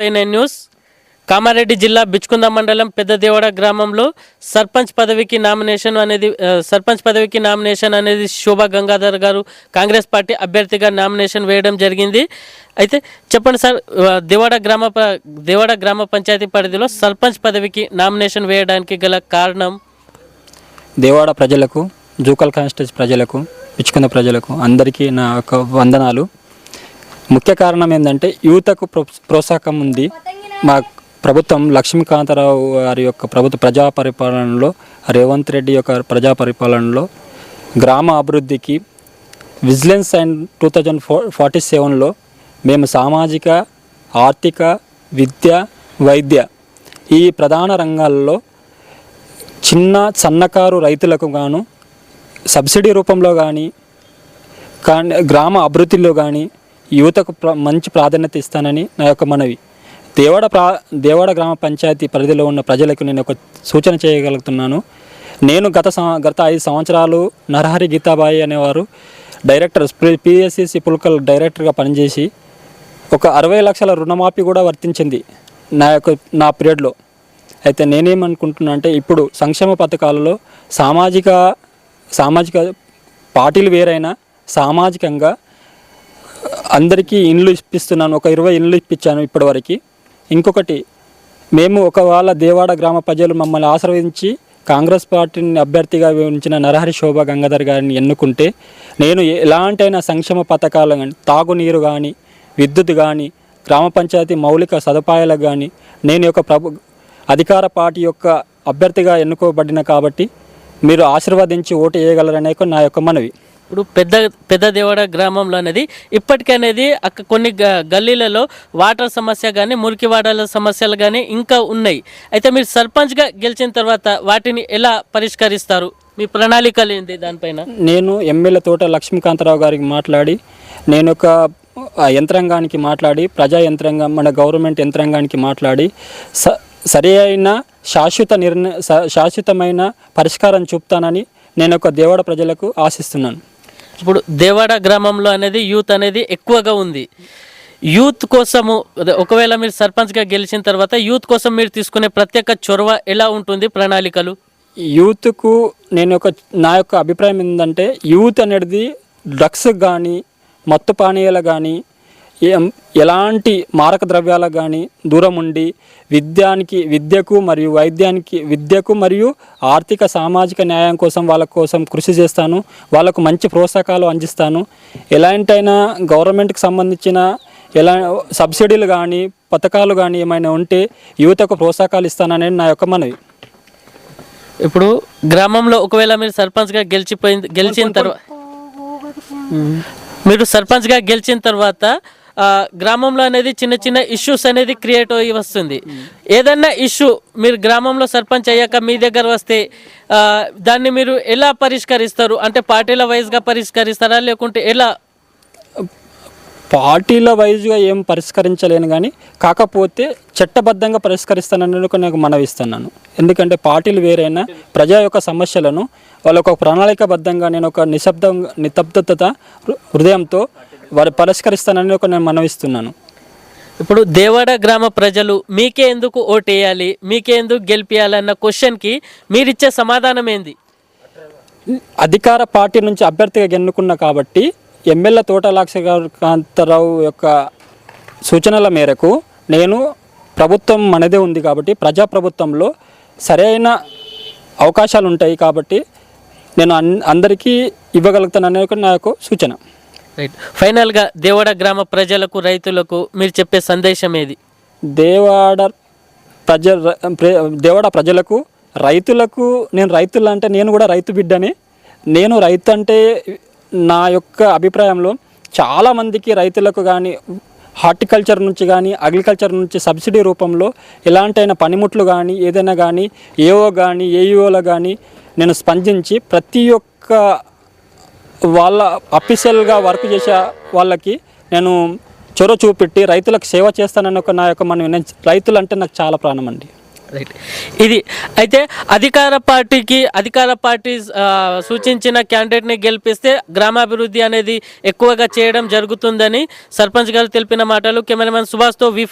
Nine news. Kamareddy జిల్లా బిచ్చుకుంద మండలం పెద్ద దేవడ గ్రామంలో సర్పంచ్ పదవికి నామినేషన్ అనేది సర్పంచ్ పదవికి నామినేషన్ అనేది శోభా గంగాధర్ గారు కాంగ్రెస్ పార్టీ అభ్యర్థిగా నామినేషన్ వేయడం జరిగింది. అయితే చెప్పండి సార్ దేవాడ గ్రామ ప- దేవాడ గ్రామ పంచాయతీ పరిధిలో సర్పంచ్ పదవికి నామినేషన్ వేయడానికి గల కారణం? దేవాడ ప్రజలకు జూకల్ కాన్స్టిట్యూన్స్ ప్రజలకు పిచ్చుకుంద ప్రజలకు అందరికీ నా యొక్క వందనాలు. ముఖ్య కారణం ఏంటంటే యువతకు ప్రోత్సాహం ఉంది. మా ప్రభుత్వం లక్ష్మీకాంతరావు గారి యొక్క ప్రభుత్వ ప్రజా పరిపాలనలో రేవంత్ రెడ్డి యొక్క ప్రజా పరిపాలనలో గ్రామ అభివృద్ధికి vigilance and two thousand fo forty సెవెన్లో మేము సామాజిక ఆర్థిక విద్య వైద్య ఈ ప్రధాన రంగాల్లో చిన్న సన్నకారు రైతులకు గాను సబ్సిడీ రూపంలో కానీ కానీ గ్రామ అభివృద్ధిలో కానీ యువతకు మంచి ప్రాధాన్యత ఇస్తానని నా యొక్క మనవి. దేవాడ ప్రా దేవాడ గ్రామ పంచాయతీ పరిధిలో ఉన్న ప్రజలకు నేను ఒక సూచన చేయగలుగుతున్నాను. నేను గత సం- గత ఐదు సంవత్సరాలు నరహరి గీతాబాయి అనేవారు డైరెక్టర్ పిఎస్సిసి పుల్కల్ డైరెక్టర్గా పనిచేసి ఒక అరవై లక్షల రుణమాఫీ కూడా వర్తించింది నా యొక్క నా పీరియడ్లో. అయితే నేనేమనుకుంటున్నా అంటే ఇప్పుడు సంక్షేమ పథకాలలో సామాజిక సామాజిక పార్టీలు వేరైనా సామాజికంగా అందరికీ ఇండ్లు ఇప్పిస్తున్నాను. ఒక ఇరవై ఇండ్లు ఇప్పించాను ఇప్పటివరకు. ఇంకొకటి మేము ఒకవేళ దేవాడ గ్రామ ప్రజలు మమ్మల్ని ఆశీర్వదించి కాంగ్రెస్ పార్టీని అభ్యర్థిగా వివరించిన నరహరి శోభ గంగాధర్ గారిని ఎన్నుకుంటే నేను ఎలాంటైనా సంక్షేమ పథకాలు కానీ తాగునీరు కానీ విద్యుత్ కానీ గ్రామ పంచాయతీ మౌలిక సదుపాయాలకు కానీ నేను యొక్క ప్రభు అధికార పార్టీ యొక్క అభ్యర్థిగా ఎన్నుకోబడిన కాబట్టి మీరు ఆశీర్వదించి ఓటు వేయగలరనే నా యొక్క మనవి. ఇప్పుడు పెద్ద పెద్ద దేవడ గ్రామంలో అనేది ఇప్పటికనేది అక్క కొన్ని గ- గల్లీలలో వాటర్ సమస్య కానీ మురికి వాడల సమస్యలు కానీ ఇంకా ఉన్నాయి. అయితే మీరు సర్పంచ్గా గెలిచిన తర్వాత వాటిని ఎలా పరిష్కరిస్తారు? మీ ప్రణాళికలు ఏంటి దానిపైన? నేను ఎమ్మెల్యే తోట లక్ష్మీకాంతరావు గారికి మాట్లాడి నేను ఒక యంత్రాంగానికి మాట్లాడి ప్రజా యంత్రాంగం మన గవర్నమెంట్ యంత్రాంగానికి మాట్లాడి స సరి అయిన శాశ్వత నిర్ణయ శాశ్వతమైన పరిష్కారం చూపుతానని నేను ఒక దేవాడ ప్రజలకు ఆశిస్తున్నాను. ఇప్పుడు దేవాడ గ్రామంలో అనేది యూత్ అనేది ఎక్కువగా ఉంది. యూత్ కోసము ఒకవేళ మీరు సర్పంచ్గా గెలిచిన తర్వాత యూత్ కోసం మీరు తీసుకునే ప్రత్యేక చొరవ ఎలా ఉంటుంది ప్రణాళికలు? యూత్కు నేను ఒక నా యొక్క అభిప్రాయం ఏంటంటే యూత్ అనేది డ్రగ్స్ కానీ మత్తు పానీయాలు కానీ ఎలాంటి మారక ద్రవ్యాలకు కానీ దూరం ఉండి విద్యానికి విద్యకు మరియు వైద్యానికి విద్యకు మరియు ఆర్థిక సామాజిక న్యాయం కోసం వాళ్ళ కోసం కృషి చేస్తాను వాళ్ళకు మంచి ప్రోత్సాహకాలు అందిస్తాను ఎలాంటైనా గవర్నమెంట్కి సంబంధించిన ఎలా సబ్సిడీలు కానీ పథకాలు కానీ ఏమైనా ఉంటే యువతకు ప్రోత్సాహకాలు ఇస్తాననేది నా యొక్క మనవి ఇప్పుడు గ్రామంలో ఒకవేళ మీరు సర్పంచ్గా గెలిచిపోయిన గెలిచిన తర్వాత మీరు సర్పంచ్గా గెలిచిన తర్వాత గ్రామంలో అనేది చిన్న చిన్న ఇష్యూస్ అనేది క్రియేట్ అయ్యి వస్తుంది. ఏదన్నా ఇష్యూ మీరు గ్రామంలో సర్పంచ్ అయ్యాక మీ దగ్గర వస్తే దాన్ని మీరు ఎలా పరిష్కరిస్తారు? అంటే పార్టీల వైజ్గా పరిష్కరిస్తారా? లేకుంటే ఎలా? పార్టీల వైజ్గా ఏం పరిష్కరించలేను కానీ కాకపోతే చట్టబద్ధంగా పరిష్కరిస్తానని నేను నాకు మనవిస్తున్నాను. ఎందుకంటే పార్టీలు వేరైనా ప్రజా యొక్క సమస్యలను వాళ్ళ ఒక ప్రణాళికబద్ధంగా నేను ఒక నిశ్శబ్దం నితబ్దత హృదయంతో వారు పరిష్కరిస్తానని ఒక నేను మనవిస్తున్నాను. ఇప్పుడు దేవాడ గ్రామ ప్రజలు మీకే ఎందుకు ఓటేయాలి మీకే ఎందుకు గెలిపియాలి అన్న క్వశ్చన్కి మీరిచ్చే సమాధానం ఏంది? అధికార పార్టీ నుంచి అభ్యర్థిగా ఎన్నుకున్న కాబట్టి ఎమ్మెల్యే తోటలాక్ష కాంతారావు యొక్క సూచనల మేరకు నేను ప్రభుత్వం మనదే ఉంది కాబట్టి ప్రజాప్రభుత్వంలో సరైన అవకాశాలు ఉంటాయి కాబట్టి నేను అందరికీ ఇవ్వగలుగుతాననే ఒక నా యొక్క సూచన. రైట్ ఫైనల్గా దేవాడ గ్రామ ప్రజలకు రైతులకు మీరు చెప్పే సందేశం ఏది? దేవాడ ప్రజ దేవాడ ప్రజలకు రైతులకు నేను రైతులు అంటే నేను కూడా రైతు బిడ్డని. నేను రైతు అంటే నా యొక్క అభిప్రాయంలో చాలామందికి రైతులకు కానీ హార్టికల్చర్ నుంచి కానీ అగ్రికల్చర్ నుంచి సబ్సిడీ రూపంలో ఎలాంటైనా పనిముట్లు కానీ ఏదైనా కానీ ఏఓ కానీ ఏఈఓలో కానీ నేను స్పందించి ప్రతి ఒక్క వాళ్ళ అఫీషియల్గా వర్క్ చేసే వాళ్ళకి నేను చొరవ చూపెట్టి రైతులకు సేవ చేస్తానని ఒక నా యొక్క మనం రైతులు అంటే నాకు చాలా ప్రాణం అండి. రైట్ ఇది అయితే అధికార పార్టీకి అధికార పార్టీ సూచించిన క్యాండిడేట్ని గెలిపిస్తే గ్రామాభివృద్ధి అనేది ఎక్కువగా చేయడం జరుగుతుందని సర్పంచ్ గారు తెలిపిన మాటలు. కెమెరామెన్ సుభాష్తో వి